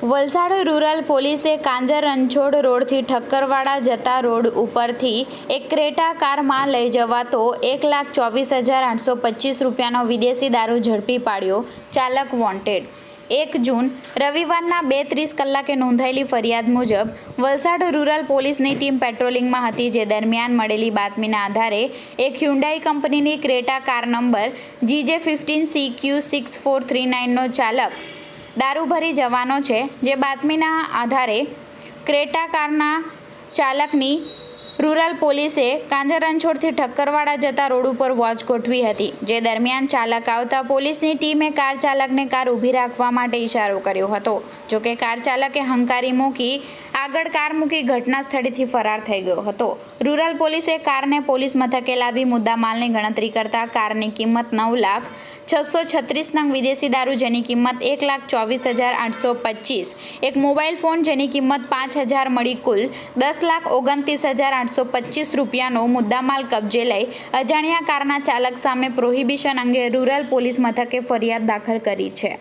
Valsad rural પોલીસે કાંજર રણછોડ રોડથી ઠક્કરવાડા જતા road ઉપરથી એક ક્રેટા કારમાં લઈ જવાતો એક લાખ ચોવીસ હજાર આઠસો પચીસ રૂપિયાનો વિદેશી દારૂ ઝડપી પાડ્યો ચાલક વોન્ટેડ. એક જૂન, રવિવારના બે ત્રીસ કલાકે નોંધાયેલી ફરિયાદ મુજબ, વલસાડ રૂરલ પોલીસની ટીમ પેટ્રોલિંગમાં હતી જે દરમિયાન મળેલી બાતમીના આધારે એક હ્યુન્ડાઈ કંપનીની Creta car number GJ fifteen C Q six four three નાઇનનો ચાલક દારૂ ભરી જવાનો છે. જે બાતમીના આધારે ક્રેટા કારના ચાલકની રૂરલ પોલીસે કાંધરણછોડથી ઠક્કરવાડા જતા રોડ ઉપર વોચ ગોઠવી હતી. જે દરમિયાન ચાલક આવતા પોલીસની ટીમે કાર ચાલકને કાર ઊભી રાખવા માટે ઇશારો કર્યો હતો. જોકે કાર ચાલકે હંકારી મૂકી આગળ કાર મૂકી ઘટના સ્થળેથી ફરાર થઈ ગયો હતો. રૂરલ પોલીસે કારને પોલીસ મથકે લાવી મુદ્દામાલની ગણતરી કરતા કારની કિંમત નવ લાખ છસો છત્રીસ નંગ વિદેશી દારૂ, જેની કિંમત એક લાખ ચોવીસ હજાર આઠસો પચીસ. એક મોબાઈલ ફોન, જેની કિંમત પાંચ હજાર મળી કુલ દસ લાખ ઓગણત્રીસ હજાર આઠસો પચીસ રૂપિયાનો મુદ્દામાલ કબજે લઈ અજાણ્યા કારના ચાલક સામે પ્રોહિબિશન અંગે રૂરલ પોલીસ મથકે ફરિયાદ દાખલ કરી છે.